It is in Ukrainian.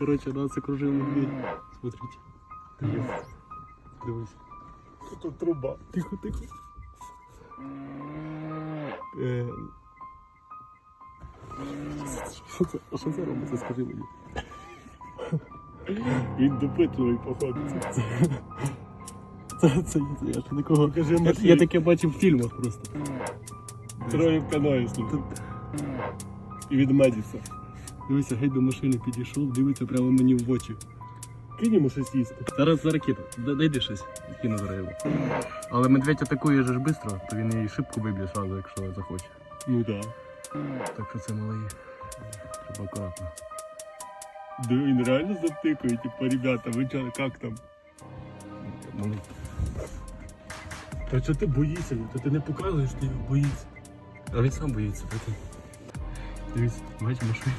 Короче, нас окружил медведь. Смотрите. Дивись. Тут труба. Тихо, тихо. Е... Що це, а що це робиться, скажи мені? Він допитливий, походу. Це, це, я, я ж нікого. Покажи Я, машину. я таке бачив в фільмах просто. Троє в каної слухай. І від Медіса. Дивися, геть до машини підійшов, дивиться прямо мені в очі. Кинь йому щось їсти. Зараз кину. Д- Дайди щось. Кину зараз його. Але медведь атакує же ж швидко, то він і шибку виб'є сразу, якщо захоче. Ну так. Так що це малий. Треба акуратно. Да. Він реально затикує, типу, ребята, ви чо, як там? Малий. Та що ти боїшся? Та ти не показуєш, ти боїшся. А він сам боїться, прикинь. Дивіться, бачиш машину.